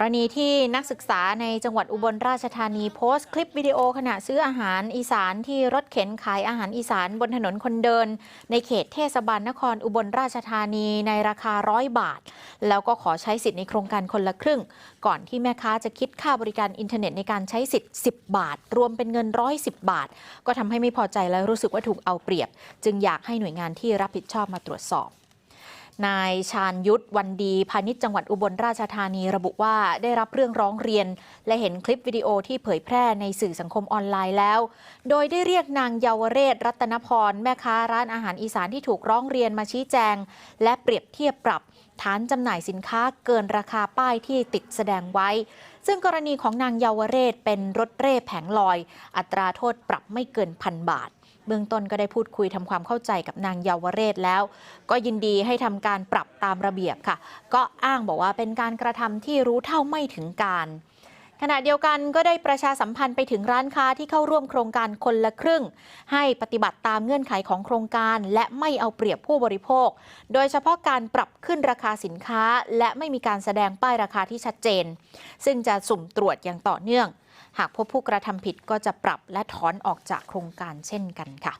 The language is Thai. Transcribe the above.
กรณีที่นักศึกษาในจังหวัดอุบลราชธานีโพสต์คลิปวิดีโอขณะซื้ออาหารอีสานที่รถเข็นขายอาหารอีสานบนถนนคนเดิน ในเขตเทศบาลนครอุบลราชธานีในราคาร้อยบาท แล้วก็ขอใช้สิทธิ์ในโครงการคนละครึ่ง ก่อนที่แม่ค้าจะคิดค่าบริการอินเทอร์เน็ตในการใช้สิทธิ์ 10 บาท รวมเป็นเงิน 110 บาท ก็ทำให้ไม่พอใจและรู้สึกว่าถูกเอาเปรียบ จึงอยากให้หน่วยงานที่รับผิดชอบมาตรวจสอบ นายชาญยุทธวันดีพาณิชย์จังหวัดอุบลราชธานีระบุว่าได้รับเรื่องร้องเรียน และเห็นคลิปวิดีโอที่เผยแพร่ในสื่อสังคมออนไลน์แล้ว โดยได้เรียกนางเยาวเรศรัตนพร แม่ค้าร้านอาหารอีสานที่ถูกร้องเรียนมาชี้แจง และเปรียบเทียบปรับ ฐานจำหน่ายสินค้าเกินราคาป้ายที่ติดแสดงไว้ ซึ่งกรณีของนางเยาวเรศเป็นรถเร่แผงลอย อัตราโทษปรับไม่เกินพันบาท เบื้องต้นก็ได้พูดคุยทำความเข้าใจกับนางเยาวเรศแล้ว ก็ยินดีให้ทำการปรับตามระเบียบค่ะ ก็อ้างบอกว่าเป็นการกระทำที่รู้เท่าไม่ถึงการ ขณะเดียวกันก็ได้ประชาสัมพันธ์ไปถึงร้านค้าที่เข้าร่วมโครงการคนละครึ่ง ให้ปฏิบัติตามเงื่อนไขของโครงการ และไม่เอาเปรียบผู้บริโภค โดยเฉพาะการปรับขึ้นราคาสินค้า และไม่มีการแสดงป้ายราคาที่ชัดเจน ซึ่งจะสุ่มตรวจอย่างต่อเนื่อง หากพบผู้กระทำผิดก็จะปรับและถอนออกจากโครงการเช่นกันค่ะ